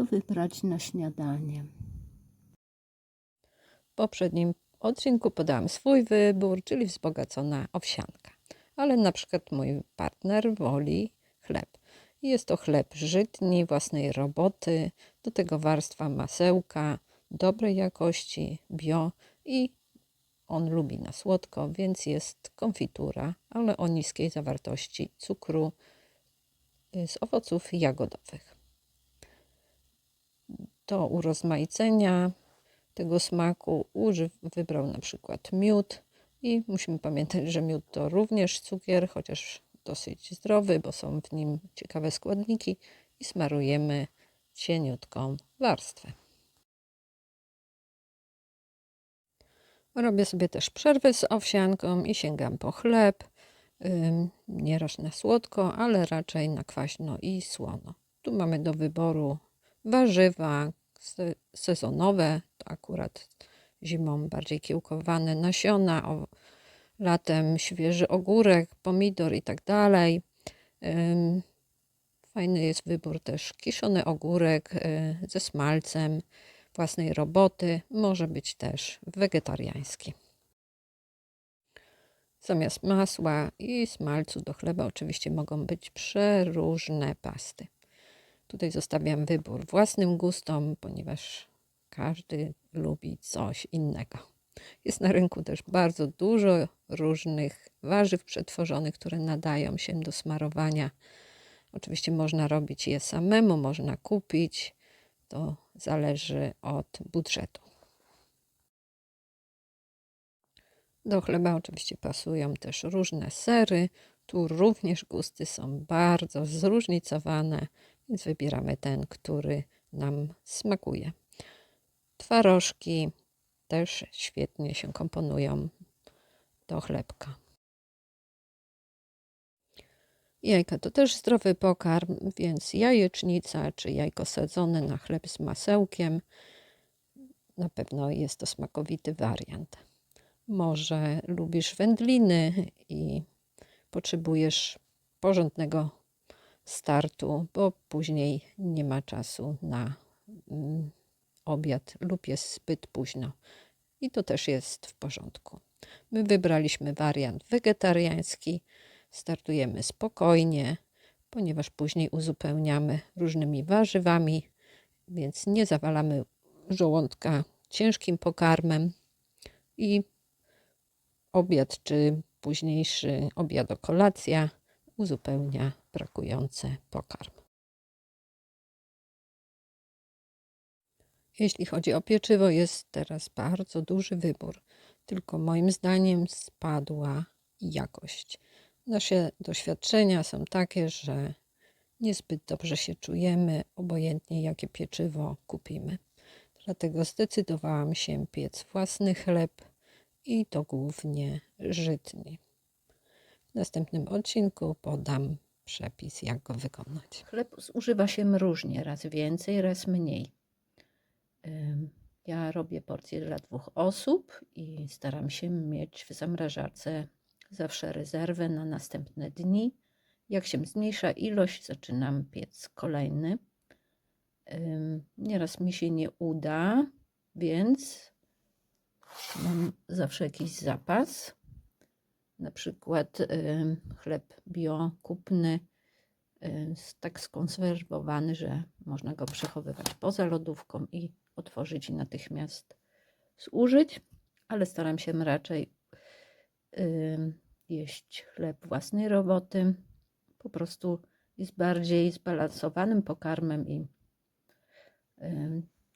Co wybrać na śniadanie? W poprzednim odcinku podałam swój wybór, czyli wzbogacona owsianka. Ale na przykład mój partner woli chleb. Jest to chleb żytni, własnej roboty, do tego warstwa masełka, dobrej jakości, bio i on lubi na słodko, więc jest konfitura, ale o niskiej zawartości cukru z owoców jagodowych. Do urozmaicenia tego smaku używ, wybrał na przykład miód i musimy pamiętać, że miód to również cukier, chociaż dosyć zdrowy, bo są w nim ciekawe składniki i smarujemy cieniutką warstwę. Robię sobie też przerwy z owsianką i sięgam po chleb. Nieraz na słodko, ale raczej na kwaśno i słono. Tu mamy do wyboru warzywa se- sezonowe, to akurat zimą bardziej kiełkowane nasiona, o, latem świeży ogórek, pomidor i tak dalej. Fajny jest wybór też kiszony ogórek y, ze smalcem własnej roboty, może być też wegetariański. Zamiast masła i smalcu do chleba oczywiście mogą być przeróżne pasty. Tutaj zostawiam wybór własnym gustom, ponieważ każdy lubi coś innego. Jest na rynku też bardzo dużo różnych warzyw przetworzonych, które nadają się do smarowania. Oczywiście można robić je samemu, można kupić. To zależy od budżetu. Do chleba oczywiście pasują też różne sery. Tu również gusty są bardzo zróżnicowane, więc wybieramy ten, który nam smakuje. Twarożki też świetnie się komponują do chlebka. Jajka to też zdrowy pokarm, więc jajecznica czy jajko sadzone na chleb z masełkiem na pewno jest to smakowity wariant. Może lubisz wędliny i potrzebujesz porządnego startu, bo później nie ma czasu na mm, obiad lub jest zbyt późno. I to też jest w porządku. My wybraliśmy wariant wegetariański. Startujemy spokojnie, ponieważ później uzupełniamy różnymi warzywami, więc nie zawalamy żołądka ciężkim pokarmem i obiad czy późniejszy obiad kolacja uzupełnia brakujący pokarm. Jeśli chodzi o pieczywo, jest teraz bardzo duży wybór, tylko moim zdaniem spadła jakość. Nasze doświadczenia są takie, że niezbyt dobrze się czujemy, obojętnie jakie pieczywo kupimy. Dlatego zdecydowałam się piec własny chleb i to głównie żytni. W następnym odcinku podam przepis, jak go wykonać. Chleb zużywa się różnie, raz więcej, raz mniej. Ja robię porcję dla dwóch osób i staram się mieć w zamrażarce zawsze rezerwę na następne dni. Jak się zmniejsza ilość, zaczynam piec kolejny. Nieraz mi się nie uda, więc mam zawsze jakiś zapas. Na przykład ym, chleb bio kupny y, tak skonserwowany, że można go przechowywać poza lodówką i otworzyć i natychmiast zużyć, ale staram się raczej ym, jeść chleb własnej roboty. Po prostu jest bardziej zbalansowanym pokarmem i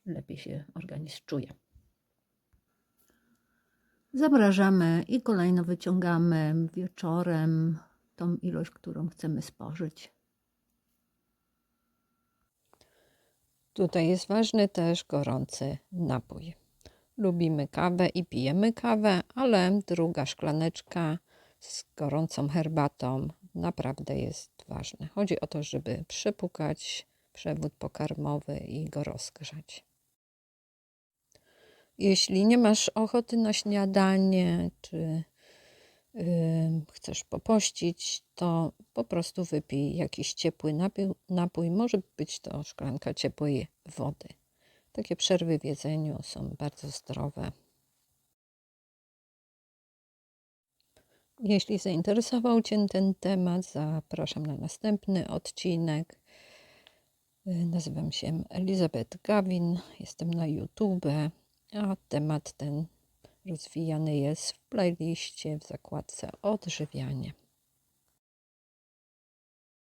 lepiej się organizm czuje. Zamrażamy i kolejno wyciągamy wieczorem tą ilość, którą chcemy spożyć. Tutaj jest ważny też gorący napój. Lubimy kawę i pijemy kawę, ale druga szklaneczka z gorącą herbatą naprawdę jest ważna. Chodzi o to, żeby przepukać przewód pokarmowy i go rozgrzać. Jeśli nie masz ochoty na śniadanie, czy ym, chcesz popościć, to po prostu wypij jakiś ciepły napój, napój. Może być to szklanka ciepłej wody. Takie przerwy w jedzeniu są bardzo zdrowe. Jeśli zainteresował Cię ten temat, zapraszam na następny odcinek. Nazywam się Elizabeth Gawin, jestem na YouTube, a temat ten rozwijany jest w playliście w zakładce odżywianie.